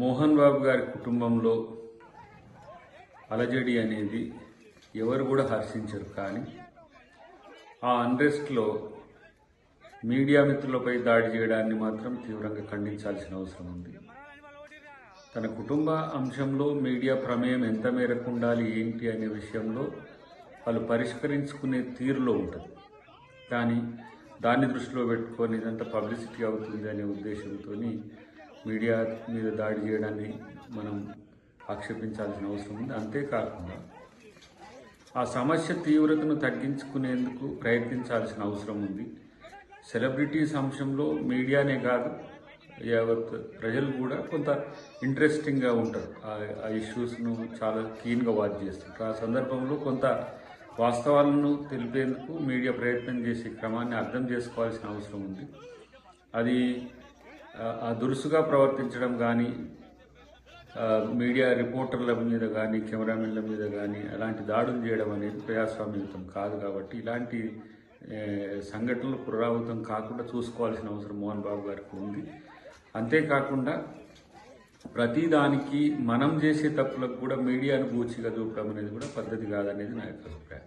మోహన్ బాబు గారి కుటుంబంలో అలజడి అనేది ఎవరు కూడా హర్షించరు కానీ ఆ అన్రెస్ట్లో మీడియా మిత్రులపై దాడి చేయడాన్ని మాత్రం తీవ్రంగా ఖండించాల్సిన అవసరం ఉంది. తన కుటుంబ అంశంలో మీడియా ప్రమేయం ఎంత మేరకు ఉండాలి ఏంటి అనే విషయంలో వాళ్ళు పరిష్కరించుకునే తీరులో ఉంటుంది. కానీ దాన్ని దృష్టిలో పెట్టుకొని ఇదంతా పబ్లిసిటీ అవుతుంది అనే ఉద్దేశంతో మీడియా మీద దాడి చేయడాన్ని మనం ఆక్షేపించాల్సిన అవసరం ఉంది. అంతేకాకుండా ఆ సమస్య తీవ్రతను తగ్గించుకునేందుకు ప్రయత్నించాల్సిన అవసరం ఉంది. సెలబ్రిటీస్ అంశంలో మీడియానే కాదు యావత్ ప్రజలు కూడా కొంత ఇంట్రెస్టింగ్గా ఉంటారు. ఆ- ఆ ఇష్యూస్ను చాలా క్లీన్గా వాచ్ చేస్తుంటారు. ఆ సందర్భంలో కొంత వాస్తవాలను తెలిపేందుకు మీడియా ప్రయత్నం చేసే క్రమాన్ని అర్థం చేసుకోవాల్సిన అవసరం ఉంది. అది దురుసుగా ప్రవర్తించడం కానీ మీడియా రిపోర్టర్ల మీద కానీ కెమెరామెన్ల మీద కానీ అలాంటి దాడులు చేయడం అనేది ప్రజాస్వామ్యయుతం కాదు కాబట్టి ఇలాంటి సంఘటనలు పునరావృతం కాకుండా చూసుకోవాల్సిన అవసరం మోహన్ బాబు గారికి ఉంది. అంతేకాకుండా ప్రతిదానికి మనం చేసే తప్పులకు కూడా మీడియాను బూచిగా చూపడం అనేది కూడా పద్ధతి కాదనేది నా యొక్క అభిప్రాయం.